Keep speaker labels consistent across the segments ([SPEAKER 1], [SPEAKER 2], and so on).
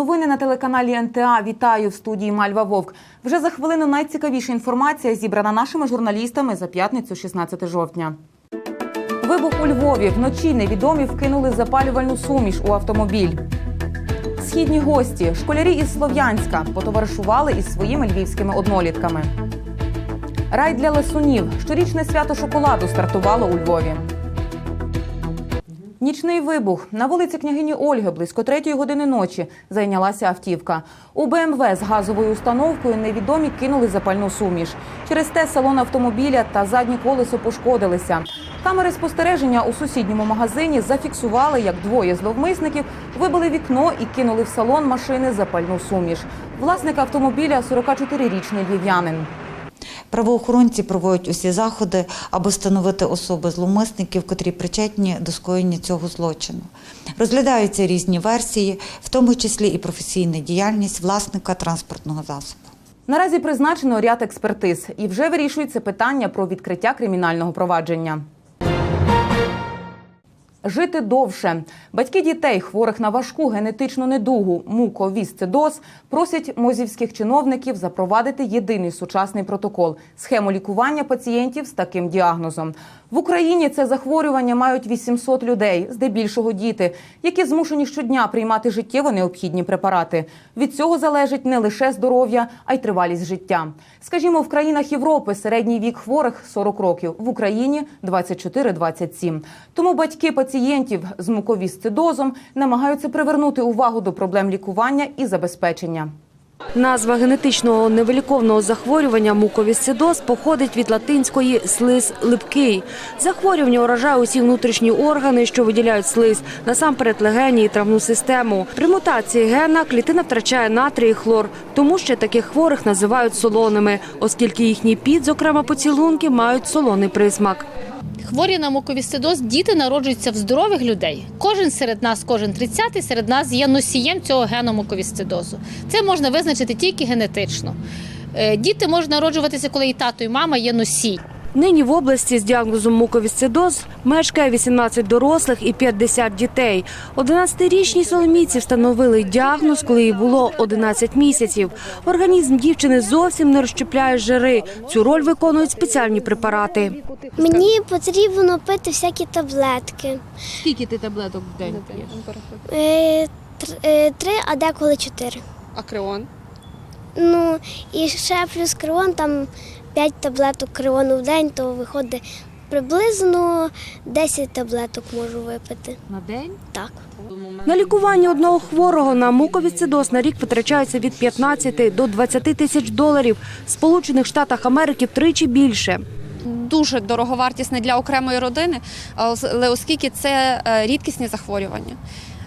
[SPEAKER 1] Новини на телеканалі НТА. Вітаю в студії Мальва Вовк. Вже за хвилину найцікавіша інформація зібрана нашими журналістами за п'ятницю, 16 жовтня. Вибух у Львові. Вночі невідомі вкинули запалювальну суміш у автомобіль. Східні гості, школярі із Слов'янська, потоваришували із своїми львівськими однолітками. Рай для ласунів. Щорічне свято шоколаду стартувало у Львові. Нічний вибух на вулиці княгині Ольги близько третьої години ночі зайнялася автівка. У БМВ з газовою установкою невідомі кинули запальну суміш. Через те салон автомобіля та заднє колесо пошкодилися. Камери спостереження у сусідньому магазині зафіксували, як двоє зловмисників вибили вікно і кинули в салон машини запальну суміш. Власник автомобіля 44-річний львів'янин.
[SPEAKER 2] Правоохоронці проводять усі заходи, аби встановити особи зловмисників, котрі причетні до скоєння цього злочину. Розглядаються різні версії, в тому числі і професійна діяльність власника транспортного засобу.
[SPEAKER 1] Наразі призначено ряд експертиз і вже вирішується питання про відкриття кримінального провадження. Жити довше. Батьки дітей, хворих на важку генетичну недугу муковісцидоз, просять мозівських чиновників запровадити єдиний сучасний протокол схему лікування пацієнтів з таким діагнозом. В Україні це захворювання мають 800 людей, здебільшого діти, які змушені щодня приймати життєво необхідні препарати. Від цього залежить не лише здоров'я, а й тривалість життя. Скажімо, в країнах Європи середній вік хворих 40 років, в Україні 24-27. Тому батьки пацієнтів з муковісцидозом намагаються привернути увагу до проблем лікування і забезпечення.
[SPEAKER 3] Назва генетичного невиліковного захворювання муковісцидоз походить від латинської слиз липкий. Захворювання уражає усі внутрішні органи, що виділяють слиз, насамперед легені і травну систему. При мутації гена клітина втрачає натрій і хлор, тому ще таких хворих називають солоними, оскільки їхній під, зокрема поцілунки, мають солоний присмак.
[SPEAKER 4] Хворі на муковісцидоз діти народжуються в здорових людей. Кожен серед нас, кожен 30-й серед нас є носієм цього гену муковісцидозу. Це можна визначити тільки генетично. Е, Діти можуть народжуватися, коли і тато, і мама є носій.
[SPEAKER 3] Нині в області з діагнозом муковісцидоз мешкає 18 дорослих і 50 дітей. 11-річній Соломійці встановили діагноз, коли їй було 11 місяців. Організм дівчини зовсім не розщепляє жири. Цю роль виконують спеціальні препарати.
[SPEAKER 5] Мені потрібно пити всякі таблетки.
[SPEAKER 4] Скільки ти таблеток в день п'єш?
[SPEAKER 5] Е, е, Три, а деколи чотири.
[SPEAKER 6] А креон?
[SPEAKER 5] Ну і ще плюс крион, там п'ять таблеток криону в день, то виходить приблизно 10 таблеток можу випити.
[SPEAKER 4] На день?
[SPEAKER 5] Так.
[SPEAKER 3] На лікування одного хворого на муковісцидоз на рік витрачається від 15 до 20 тисяч доларів. В Сполучених Штатах Америки втричі більше.
[SPEAKER 6] Дуже дороговартісне для окремої родини, але оскільки це е, рідкісні захворювання.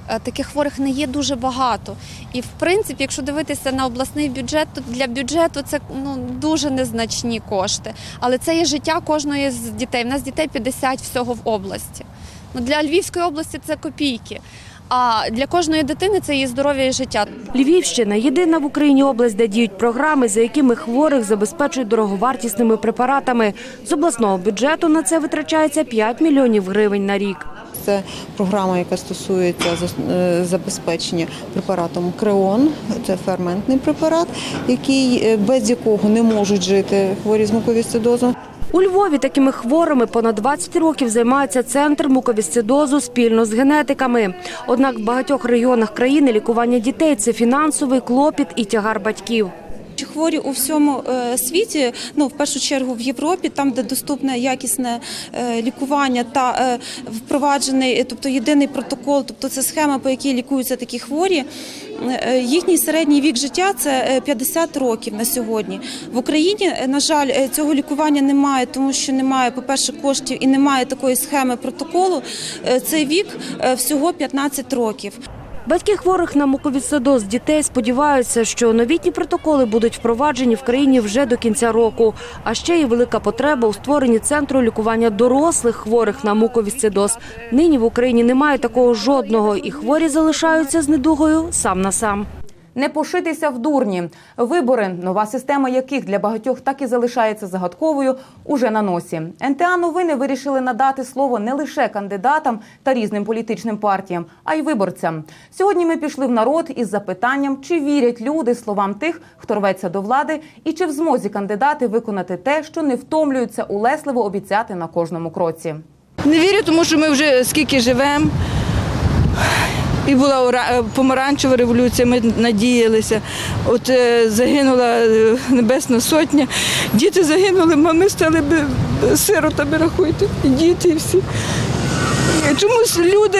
[SPEAKER 6] Е, Таких хворих не є дуже багато. І в принципі, якщо дивитися на обласний бюджет, то для бюджету це ну дуже незначні кошти. Але це є життя кожної з дітей. У нас дітей 50 всього в області. Ну для Львівської області це копійки. А для кожної дитини це її здоров'я і життя.
[SPEAKER 3] Львівщина єдина в Україні область, де діють програми, за якими хворих забезпечують дороговартісними препаратами. З обласного бюджету на це витрачається 5 мільйонів гривень на рік.
[SPEAKER 7] Це програма, яка стосується е, забезпечення препаратом Креон. Це ферментний препарат, який е, без якого не можуть жити хворі з муковісцидозом.
[SPEAKER 3] У Львові такими хворими понад 20 років займається центр муковісцидозу спільно з генетиками. Однак в багатьох регіонах країни лікування дітей це фінансовий клопіт і тягар батьків.
[SPEAKER 8] Хворі у всьому е, світі, ну в першу чергу в Європі, там де доступне якісне е, лікування та е, впроваджений, тобто єдиний протокол, тобто це схема, по якій лікуються такі хворі. Їхній середній вік життя це е, 50 років на сьогодні. В Україні, на жаль, цього лікування немає, тому що немає, по-перше, коштів і немає такої схеми протоколу. Цей вік всього 15 років.
[SPEAKER 3] Батьки хворих на муковісцидоз дітей сподіваються, що новітні протоколи будуть впроваджені в країні вже до кінця року. А ще є велика потреба у створенні центру лікування дорослих хворих на муковісцидоз. Нині в Україні немає такого жодного, і хворі залишаються з недугою сам на сам.
[SPEAKER 1] Не пошитися в дурні. Вибори, нова система яких для багатьох так і залишається загадковою, уже на носі. НТА новини вирішили надати слово не лише кандидатам та різним політичним партіям, а й виборцям. Сьогодні ми пішли в народ із запитанням, чи вірять люди словам тих, хто рветься до влади, і чи в змозі кандидати виконати те, що не втомлюються улесливо обіцяти на кожному кроці.
[SPEAKER 9] Не вірю, тому що ми вже скільки живемо. І була е, помаранчева революція, ми надіялися. От е, загинула е, Небесна Сотня, діти загинули, мами стали б- сиротами, рахуйте, і діти і всі. Чомусь люди,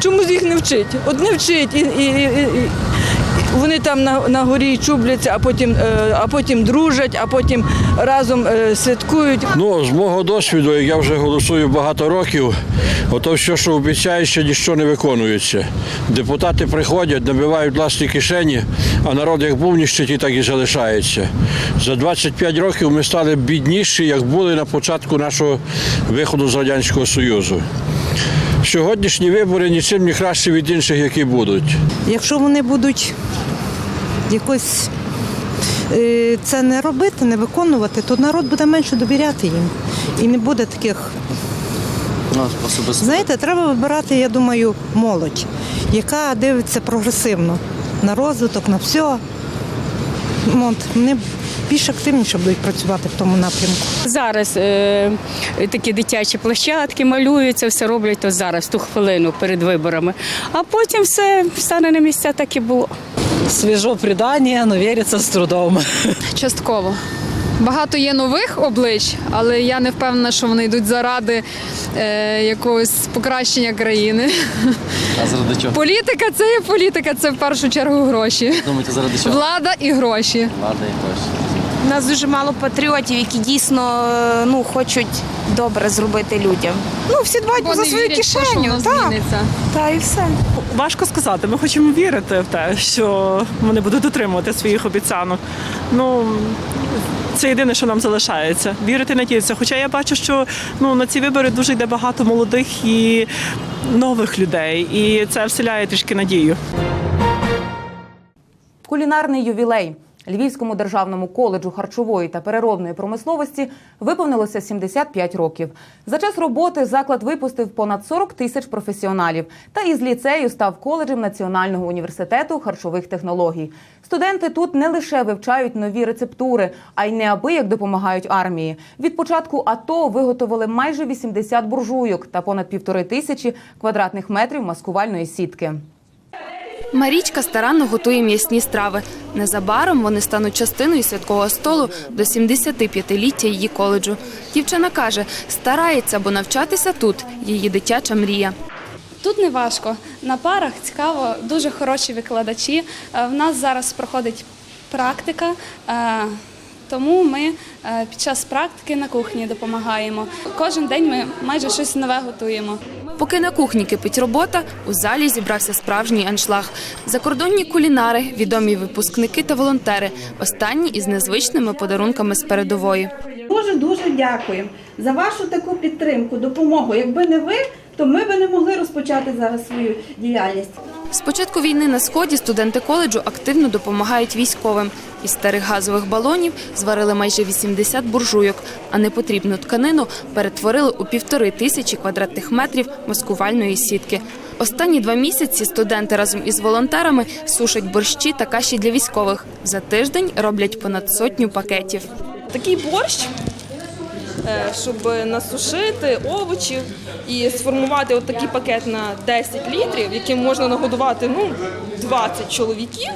[SPEAKER 9] чомусь їх не вчить. От не вчить. І, і, і вони там на, на горі чубляться, а потім, е, а потім дружать, а потім разом е, святкують.
[SPEAKER 10] Ну, з мого досвіду, як я вже голосую багато років, ото все, що обіцяють, ніщо не виконується. Депутати приходять, набивають власні кишені, а народ як був в ніщиті, так і залишається. За 25 років ми стали бідніші, як були на початку нашого виходу з Радянського Союзу. Сьогоднішні вибори нічим не краще від інших, які будуть.
[SPEAKER 11] Якщо вони будуть якось е, це не робити, не виконувати, то народ буде менше довіряти їм. І не буде таких. Знаєте, треба вибирати, я думаю, молодь, яка дивиться прогресивно на розвиток, на все. От, вони більш активніше будуть працювати в тому напрямку.
[SPEAKER 12] Зараз е, такі дитячі площадки малюються, все роблять то зараз, ту хвилину перед виборами. А потім все стане на місця, так і було.
[SPEAKER 13] Свіжо придання, але віриться з трудом.
[SPEAKER 14] Частково. Багато є нових облич, але я не впевнена, що вони йдуть заради е, якогось покращення країни.
[SPEAKER 13] А заради чого?
[SPEAKER 14] Політика це є політика, це в першу чергу гроші.
[SPEAKER 13] Думаєте, заради чого?
[SPEAKER 14] Влада і гроші.
[SPEAKER 13] Влада і гроші.
[SPEAKER 8] У нас дуже мало патріотів, які дійсно е, ну, хочуть добре зробити людям. Ну, всі дбають
[SPEAKER 14] Вони
[SPEAKER 8] за свою
[SPEAKER 14] вірять що
[SPEAKER 8] кишеню.
[SPEAKER 14] воно
[SPEAKER 8] Так,
[SPEAKER 14] зміниться.
[SPEAKER 8] та і все.
[SPEAKER 13] Важко сказати. Ми хочемо вірити в те, що вони будуть дотримувати своїх обіцянок. Ну це єдине, що нам залишається. Вірити, надіятися. Хоча я бачу, що ну на ці вибори дуже йде багато молодих і нових людей, і це вселяє трішки надію.
[SPEAKER 1] Кулінарний ювілей. Львівському державному коледжу харчової та переробної промисловості виповнилося 75 років. За час роботи заклад випустив понад 40 тисяч професіоналів. Та із ліцею став коледжем Національного університету харчових технологій. Студенти тут не лише вивчають нові рецептури, а й неабияк допомагають армії. Від початку АТО виготовили майже 80 буржуйок та понад півтори тисячі квадратних метрів маскувальної сітки.
[SPEAKER 15] Марічка старанно готує м'ясні страви. Незабаром вони стануть частиною святкового столу до 75-ліття її коледжу. Дівчина каже, старається, бо навчатися тут її дитяча мрія.
[SPEAKER 16] Тут не важко. На парах цікаво, дуже хороші викладачі. Е, В нас зараз проходить практика, е, тому ми е, під час практики на кухні допомагаємо. Кожен день ми майже щось нове готуємо.
[SPEAKER 15] Поки на кухні кипить робота, у залі зібрався справжній аншлаг. Закордонні кулінари, відомі випускники та волонтери. Останні із незвичними подарунками з передової.
[SPEAKER 17] Дуже дуже дякуємо за вашу таку підтримку, допомогу. Якби не ви, то ми би не могли розпочати зараз свою діяльність.
[SPEAKER 15] З початку війни на сході студенти коледжу активно допомагають військовим. Із старих газових балонів зварили майже 80 буржуйок, а непотрібну тканину перетворили у півтори тисячі квадратних метрів маскувальної сітки. Останні два місяці студенти разом із волонтерами сушать борщі та каші для військових. За тиждень роблять понад сотню пакетів.
[SPEAKER 9] Такий борщ, щоб насушити овочі і сформувати такий пакет на 10 літрів, яким можна нагодувати ну, 20 чоловіків.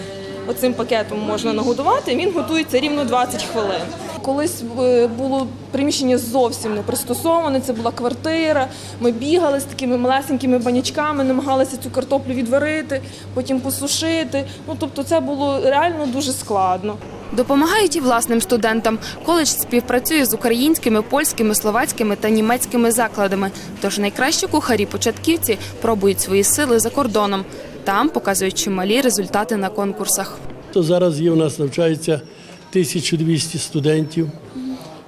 [SPEAKER 9] Оцим пакетом можна нагодувати, він готується рівно 20 хвилин. Колись е, було приміщення зовсім не пристосоване, це була квартира. Ми бігали з такими малесенькими банячками, намагалися цю картоплю відварити, потім посушити. Ну тобто це було реально дуже складно.
[SPEAKER 15] Допомагають і власним студентам. Коледж співпрацює з українськими, польськими, словацькими та німецькими закладами. Тож найкращі кухарі-початківці пробують свої сили за кордоном. Там показують чималі результати на конкурсах.
[SPEAKER 18] Зараз є у нас навчається 1200 студентів.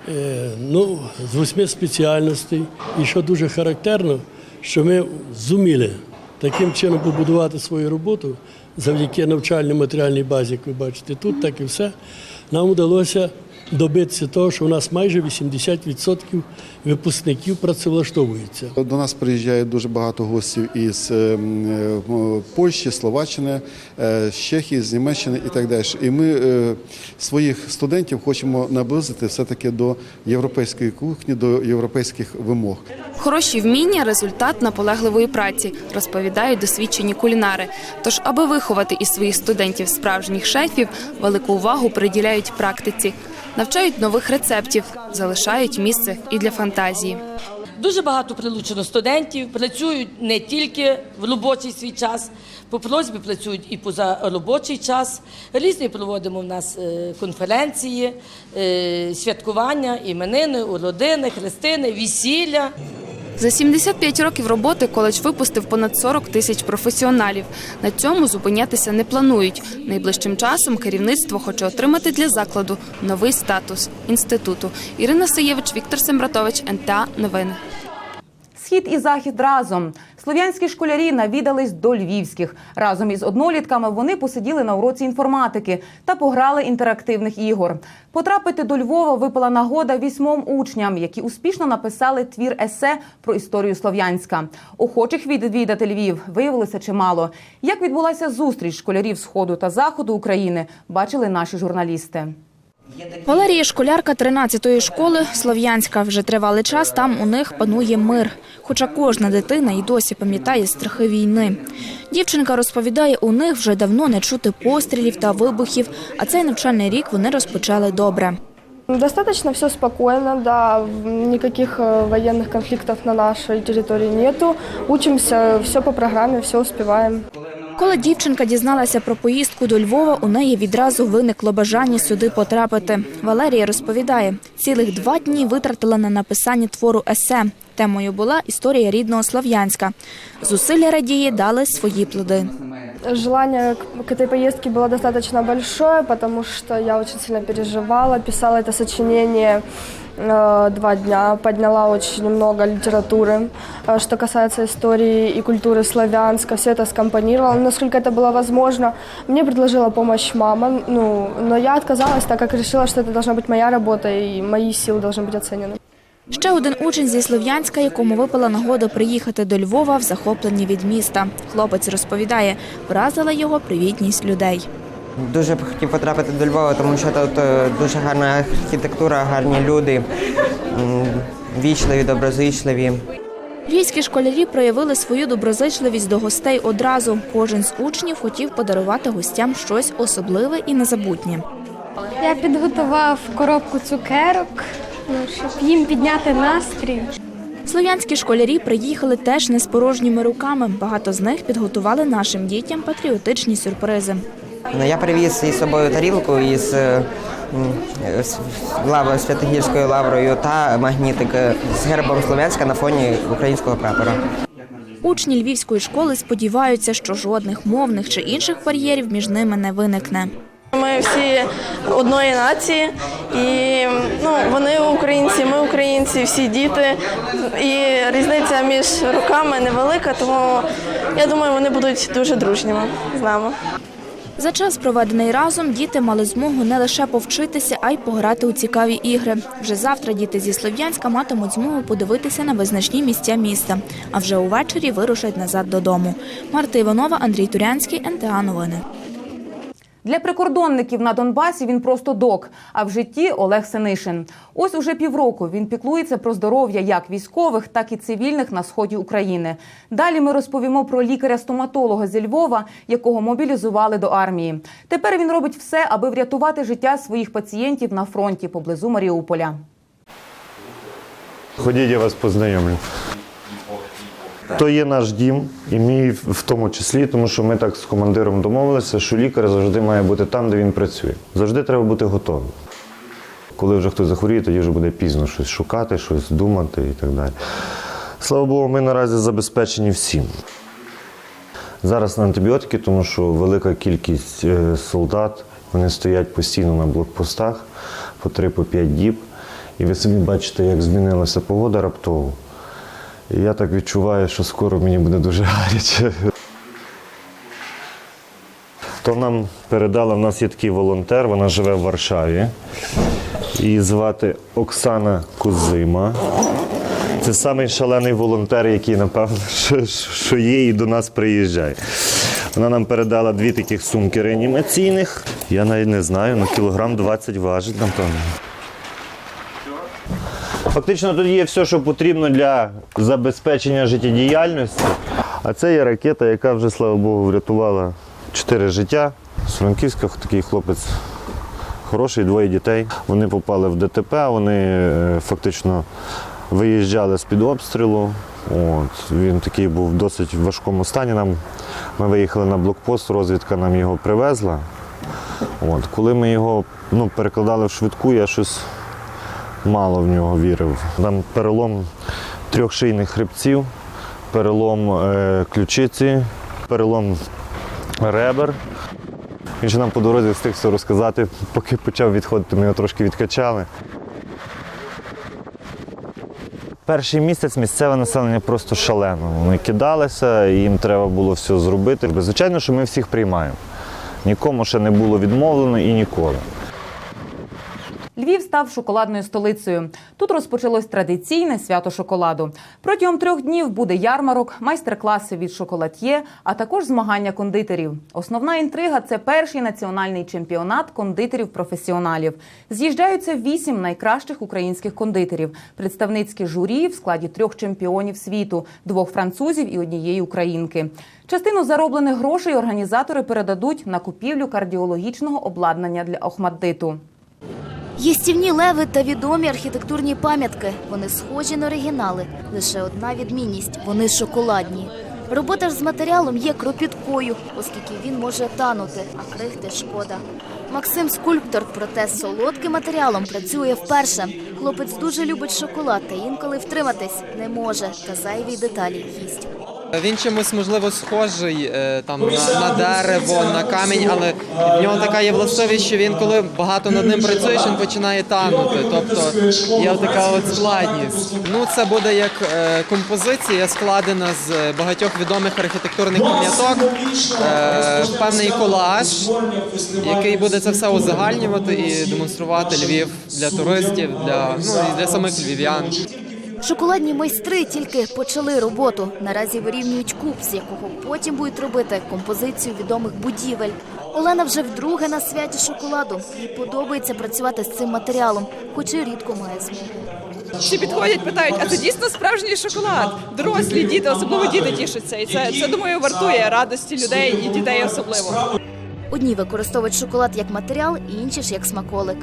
[SPEAKER 18] Е, ну, з восьми спеціальностей. І що дуже характерно, що ми зуміли таким чином побудувати свою роботу. Завдяки навчальній матеріальній базі, як ви бачите, тут так і все. Нам вдалося добитися того, що у нас майже 80% випускників працевлаштовуються.
[SPEAKER 19] До нас приїжджає дуже багато гостів із е, м, е, Польщі, Словаччини, е, з Чехії, з Німеччини і так далі. І ми е, своїх студентів хочемо наблизити все-таки до європейської кухні, до європейських вимог.
[SPEAKER 20] Хороші вміння результат наполегливої праці, розповідають досвідчені кулінари. Тож, аби виховати із своїх студентів справжніх шефів, велику увагу приділяють практиці, навчають нових рецептів, залишають місце і для фантазії.
[SPEAKER 21] Дуже багато прилучено студентів, працюють не тільки в робочий свій час, по просьбі працюють і поза робочий час. Різні проводимо в нас е, конференції, е, святкування, іменини, уродини, хрестини, весілля.
[SPEAKER 20] За 75 років роботи коледж випустив понад 40 тисяч професіоналів. На цьому зупинятися не планують. Найближчим часом керівництво хоче отримати для закладу новий статус інституту. Ірина Саєвич, Віктор Сембратович, НТА Новини.
[SPEAKER 1] Схід і захід разом. Слов'янські школярі навідались до львівських. Разом із однолітками вони посиділи на уроці інформатики та пограли інтерактивних ігор. Потрапити до Львова випала нагода вісьмом учням, які успішно написали твір есе про історію Слов'янська. Охочих відвідати Львів виявилося чимало. Як відбулася зустріч школярів сходу та заходу України, бачили наші журналісти.
[SPEAKER 20] Валерія школярка 13-ї школи Слов'янська. Вже тривалий час там у них панує мир. Хоча кожна дитина й досі пам'ятає страхи війни. Дівчинка розповідає, у них вже давно не чути пострілів та вибухів, а цей навчальний рік вони розпочали добре.
[SPEAKER 22] Достаточно все спокойно, да, никаких э, военных конфликтов на нашей территории нету. Учимся, все по программе, все успеваем.
[SPEAKER 20] Коли дівчинка дізналася про поїздку до Львова, у неї відразу виникло бажання сюди потрапити. Валерія розповідає, цілих два дні витратила на написання твору есе. Темою була історія рідного Слов'янська. Зусилля радії дали свої плоди.
[SPEAKER 22] Желание к, к этой поездке было достаточно большое, потому что я очень сильно переживала, писала это сочинение э, два дня, подняла очень много литературы. Э, Что касается истории и культуры славянска, все это скомпонировала, насколько это было возможно. Мне предложила помощь мама, ну, но я отказалась, так как решила, что это должна быть моя работа и мои силы должны быть оценены.
[SPEAKER 20] Ще один учень зі Слов'янська, якому випала нагода приїхати до Львова в захопленні від міста. Хлопець розповідає, вразила його привітність людей.
[SPEAKER 23] Дуже б хотів потрапити до Львова, тому що тут е, дуже гарна архітектура, гарні люди, вічливі, доброзичливі.
[SPEAKER 20] Львівські школярі проявили свою доброзичливість до гостей одразу. Кожен з учнів хотів подарувати гостям щось особливе і незабутнє.
[SPEAKER 24] Я підготував коробку цукерок, ну, щоб їм підняти настрій.
[SPEAKER 20] Слов'янські школярі приїхали теж не з порожніми руками. Багато з них підготували нашим дітям патріотичні сюрпризи.
[SPEAKER 23] Ну, Я привіз із собою тарілку із е, е, лавою, Святогірською лаврою та магнітик е, з гербом Слов'янська на фоні українського прапора.
[SPEAKER 20] Учні львівської школи сподіваються, що жодних мовних чи інших бар'єрів між ними не виникне.
[SPEAKER 25] Ми всі одної нації, і ну, вони українці, ми українці, всі діти. І різниця між роками невелика, тому я думаю, вони будуть дуже дружніми з нами.
[SPEAKER 20] За час, проведений разом, діти мали змогу не лише повчитися, а й пограти у цікаві ігри. Вже завтра діти зі Слов'янська матимуть змогу подивитися на визначні місця міста, а вже увечері вирушать назад додому. Марта Іванова, Андрій Турянський, НТА Новини.
[SPEAKER 1] Для прикордонників на Донбасі він просто док, а в житті Олег Синишин. Ось уже півроку він піклується про здоров'я як військових, так і цивільних на сході України. Далі ми розповімо про лікаря-стоматолога зі Львова, якого мобілізували до армії. Тепер він робить все, аби врятувати життя своїх пацієнтів на фронті поблизу Маріуполя.
[SPEAKER 26] Ходіть, я вас познайомлю. То є наш дім, і мій в тому числі, тому що ми так з командиром домовилися, що лікар завжди має бути там, де він працює. Завжди треба бути готовим. Коли вже хтось захворіє, тоді вже буде пізно щось шукати, щось думати і так далі. Слава Богу, ми наразі забезпечені всім. Зараз на антибіотики, тому що велика кількість е, солдат вони стоять постійно на блокпостах по 3-5 діб. І ви самі бачите, як змінилася погода раптово. І я так відчуваю, що скоро мені буде дуже гаряче. То нам передала, в нас є такий волонтер, вона живе в Варшаві. Її звати Оксана Кузима. Це самий шалений волонтер, який, напевно, що, що є і до нас приїжджає. Вона нам передала дві таких сумки реанімаційних. Я навіть не знаю, на кілограм 20 важить, напевно. Фактично тут є все, що потрібно для забезпечення життєдіяльності. А це є ракета, яка вже, слава Богу, врятувала чотири життя. З Франківська такий хлопець хороший, двоє дітей. Вони попали в ДТП, вони е, фактично виїжджали з-під обстрілу. От, він такий був в досить важкому стані. Нам, ми виїхали на блокпост, розвідка нам його привезла. От, коли ми його ну, перекладали в швидку, я щось мало в нього вірив. Там перелом трьох шийних хребців, перелом е, ключиці, перелом ребер. Він ще нам по дорозі встиг все розказати, поки почав відходити, ми його трошки відкачали. Перший місяць місцеве населення просто шалено. Вони кидалися, їм треба було все зробити. Звичайно, що ми всіх приймаємо. Нікому ще не було відмовлено і ніколи.
[SPEAKER 1] Львів став шоколадною столицею. Тут розпочалось традиційне свято шоколаду. Протягом трьох днів буде ярмарок, майстер-класи від шоколад'є, а також змагання кондитерів. Основна інтрига це перший національний чемпіонат кондитерів-професіоналів. З'їжджаються вісім найкращих українських кондитерів. Представницьке журі в складі трьох чемпіонів світу, двох французів і однієї українки. Частину зароблених грошей організатори передадуть на купівлю кардіологічного обладнання для Охмаддиту.
[SPEAKER 27] Їстівні леви та відомі архітектурні пам'ятки. Вони схожі на оригінали. Лише одна відмінність вони шоколадні. Робота ж з матеріалом є кропіткою, оскільки він може танути, а крихти шкода. Максим скульптор, проте з солодким матеріалом працює вперше. Хлопець дуже любить шоколад та інколи втриматись не може та зайві деталі їсть.
[SPEAKER 13] Він чимось можливо схожий е, там на, на дерево, на камінь, але в нього така є властивість, що він, коли багато над ним працюєш, він починає танути. Тобто є така от складність. Ну це буде як е, композиція, складена з багатьох відомих архітектурних пам'яток, е, певний колаж, який буде це все узагальнювати і демонструвати Львів для туристів, для ну і для самих львів'ян.
[SPEAKER 27] Шоколадні майстри тільки почали роботу. Наразі вирівнюють куб, з якого потім будуть робити композицію відомих будівель. Олена вже вдруге на святі шоколаду. Їй подобається працювати з цим матеріалом, хоч і рідко має змогу.
[SPEAKER 9] Всі підходять, питають, а це дійсно справжній шоколад. Дорослі діти, особливо діти тішаться. І це, це думаю, вартує радості людей і дітей особливо.
[SPEAKER 27] Одні використовують шоколад як матеріал, інші ж як смаколик.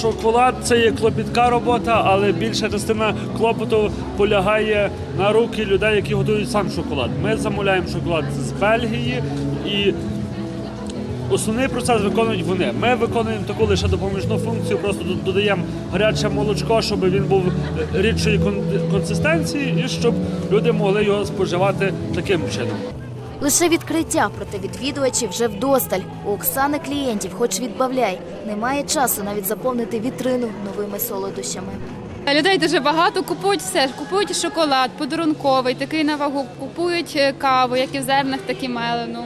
[SPEAKER 28] Шоколад це є клопітка робота, але більша частина клопоту полягає на руки людей, які готують сам шоколад. Ми замовляємо шоколад з Бельгії і основний процес виконують вони. Ми виконуємо таку лише допоміжну функцію, просто додаємо гаряче молочко, щоб він був рідшої консистенції і щоб люди могли його споживати таким чином.
[SPEAKER 27] Лише відкриття, проте відвідувачів вже вдосталь. У Оксани клієнтів, хоч відбавляй, немає часу навіть заповнити вітрину новими солодощами.
[SPEAKER 16] Людей дуже багато купують все. Купують шоколад, подарунковий, такий на вагу, купують е, каву, як і в зернах, так і мелену.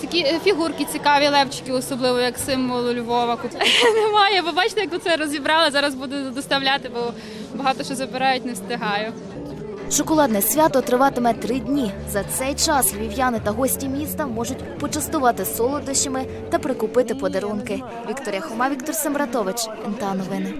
[SPEAKER 16] Такі е, фігурки цікаві, левчики, особливо як символ Львова. Немає, бо бачите, як це розібрали. Зараз буду доставляти, бо багато що забирають, не встигаю.
[SPEAKER 27] Шоколадне свято триватиме три дні. За цей час львів'яни та гості міста можуть почастувати солодощами та прикупити подарунки. Вікторія Хома, Віктор Семратович, НТА Новини.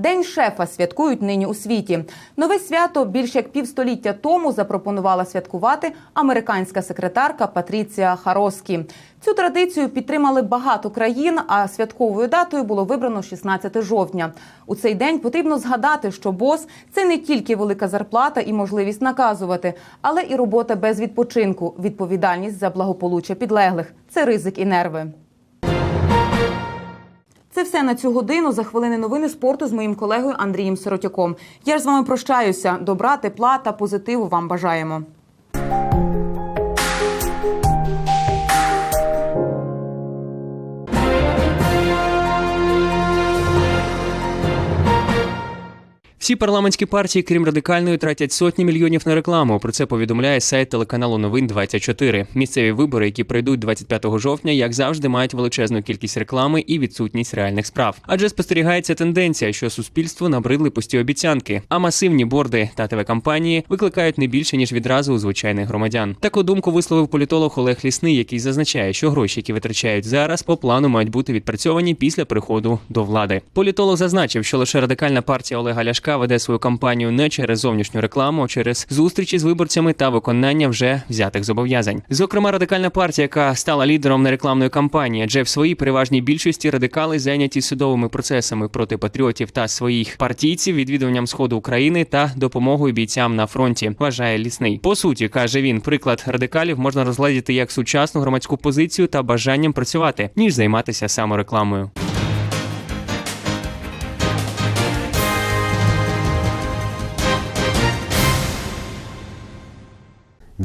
[SPEAKER 1] День шефа святкують нині у світі. Нове свято більш як півстоліття тому запропонувала святкувати американська секретарка Патріція Хароскі. Цю традицію підтримали багато країн, а святковою датою було вибрано 16 жовтня. У цей день потрібно згадати, що бос це не тільки велика зарплата і можливість наказувати, але і робота без відпочинку, відповідальність за благополуччя підлеглих. Це ризик і нерви. Це все на цю годину. За хвилини новини спорту з моїм колегою Андрієм Сиротяком. Я ж з вами прощаюся. Добра, тепла та позитиву вам бажаємо.
[SPEAKER 29] Всі
[SPEAKER 30] парламентські партії, крім радикальної, тратять сотні мільйонів на рекламу. Про це повідомляє сайт телеканалу Новин 24 Місцеві вибори, які пройдуть 25 жовтня, як завжди, мають величезну кількість реклами і відсутність реальних справ. Адже спостерігається тенденція, що суспільству набридли пусті обіцянки, а масивні борди та телекампанії викликають не більше ніж відразу у звичайних громадян. Таку думку висловив політолог Олег Лісний, який зазначає, що гроші, які витрачають зараз, по плану мають бути відпрацьовані після приходу до влади. Політолог зазначив, що лише радикальна партія Олега Ляшка веде свою кампанію не через зовнішню рекламу, а через зустрічі з виборцями та виконання вже взятих зобов'язань. Зокрема, радикальна партія, яка стала лідером нерекламної кампанії, адже в своїй переважній більшості радикали зайняті судовими процесами проти патріотів та своїх партійців, відвідуванням сходу України та допомогою бійцям на фронті. Вважає лісний. По суті, каже він, приклад радикалів можна розглядіти як сучасну громадську позицію та бажанням працювати, ніж займатися саморекламою.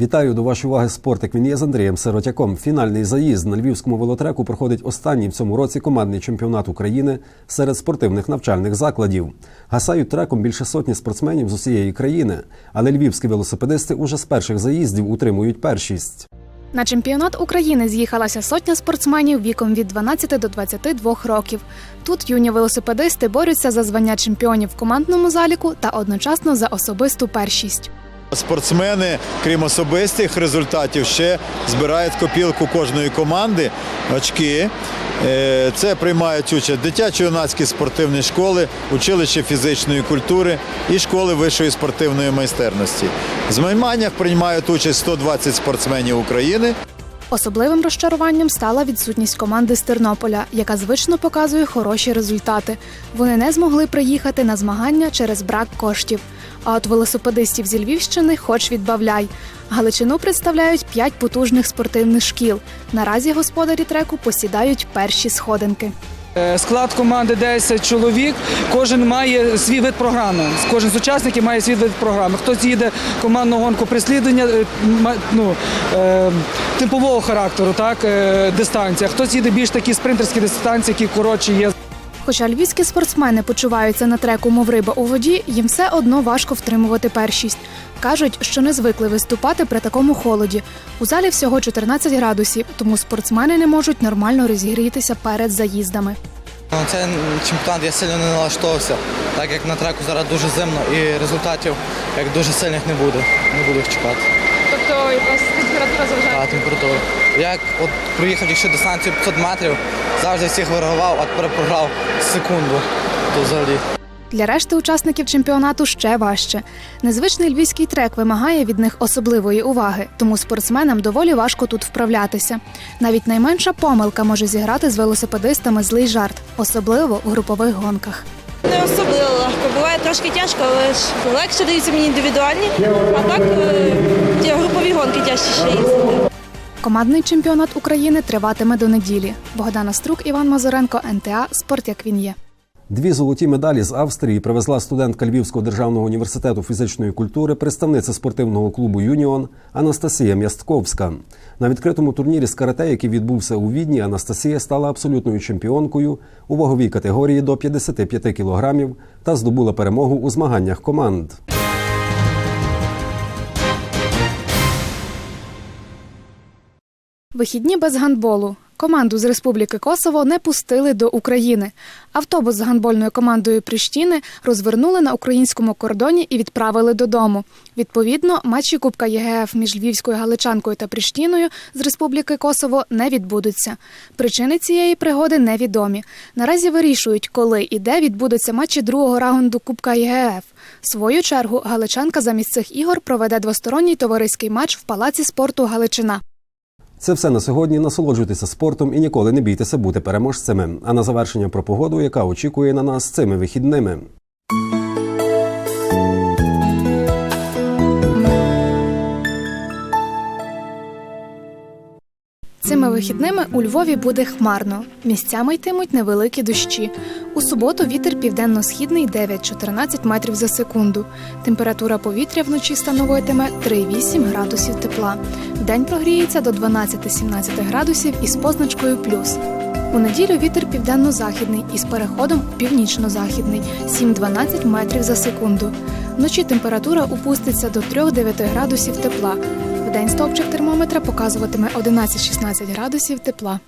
[SPEAKER 31] Вітаю до вашої уваги спорт, як він є з Андрієм Сиротяком. Фінальний заїзд на львівському велотреку проходить останній в цьому році командний чемпіонат України серед спортивних навчальних закладів. Гасають треком більше сотні спортсменів з усієї країни, але львівські велосипедисти уже з перших заїздів утримують першість.
[SPEAKER 32] На чемпіонат України з'їхалася сотня спортсменів віком від 12 до 22 років. Тут юні велосипедисти борються за звання чемпіонів в командному заліку та одночасно за особисту першість.
[SPEAKER 19] Спортсмени, крім особистих результатів, ще збирають копілку кожної команди очки. Е, Це приймають участь дитячо-юнацькі спортивні школи, училище фізичної культури і школи вищої спортивної майстерності. В змаганнях приймають участь 120 спортсменів України.
[SPEAKER 32] Особливим розчаруванням стала відсутність команди з Тернополя, яка звично показує хороші результати. Вони не змогли приїхати на змагання через брак коштів. А от велосипедистів зі Львівщини хоч відбавляй. Галичину представляють п'ять потужних спортивних шкіл. Наразі господарі треку посідають перші сходинки.
[SPEAKER 33] Е, Склад команди 10 чоловік. Кожен має свій вид програми. Кожен з учасників має свій вид програми. Хтось їде командну гонку прислідування е, ну, е, темпового характеру, так, дистанція. Хтось їде більш такі спринтерські дистанції, які коротші є.
[SPEAKER 32] Хоча львівські спортсмени почуваються на треку, мов риба у воді, їм все одно важко втримувати першість. Кажуть, що не звикли виступати при такому холоді. У залі всього 14 градусів, тому спортсмени не можуть нормально розігрітися перед заїздами.
[SPEAKER 34] Ну, Цей чемпіонат я сильно не налаштовувався, так як на треку зараз дуже зимно і результатів як дуже сильних не буде. Не буду їх чекати.
[SPEAKER 9] Тобто якась температура заважає?
[SPEAKER 34] А температура. Як от проїхав якщо дистанцію 500 метрів, завжди всіх вирагував, а тепер програв секунду. То взагалі.
[SPEAKER 32] Для решти учасників чемпіонату ще важче. Незвичний львівський трек вимагає від них особливої уваги, тому спортсменам доволі важко тут вправлятися. Навіть найменша помилка може зіграти з велосипедистами злий жарт, особливо у групових гонках.
[SPEAKER 35] Не особливо легко. Буває трошки тяжко, але ж легше даються мені індивідуальні, а так е, ті групові гонки тяжчіше їздити.
[SPEAKER 32] Командний чемпіонат України триватиме до неділі. Богдана Струк, Іван Мазуренко, НТА Спорт як він є.
[SPEAKER 31] Дві золоті медалі з Австрії привезла студентка Львівського державного університету фізичної культури, представниця спортивного клубу Юніон Анастасія М'ястковська. На відкритому турнірі з карате, який відбувся у Відні, Анастасія стала абсолютною чемпіонкою у ваговій категорії до 55 кілограмів та здобула перемогу у змаганнях команд.
[SPEAKER 32] Вихідні без гандболу. Команду з Республіки Косово не пустили до України. Автобус з гандбольною командою Пріштіни розвернули на українському кордоні і відправили додому. Відповідно, матчі Кубка ЄГФ між Львівською Галичанкою та Пріштіною з Республіки Косово не відбудуться. Причини цієї пригоди невідомі. Наразі вирішують, коли і де відбудуться матчі другого раунду Кубка ЄГФ. В свою чергу Галичанка замість цих ігор проведе двосторонній товариський матч в палаці спорту Галичина.
[SPEAKER 31] Це все на сьогодні. Насолоджуйтеся спортом і ніколи не бійтеся бути переможцями. А на завершення про погоду, яка очікує на нас цими вихідними.
[SPEAKER 32] Вихідними у Львові буде хмарно. Місцями йтимуть невеликі дощі. У суботу вітер південно-східний 9-14 метрів за секунду. Температура повітря вночі становитиме 3-8 градусів тепла. Вдень прогріється до 12-17 градусів із позначкою плюс. У неділю вітер південно-західний із переходом у північно-західний 7-12 метрів за секунду. Вночі температура опуститься до 3-9 градусів тепла. Вдень стовпчик термометра показуватиме 11-16 градусів тепла.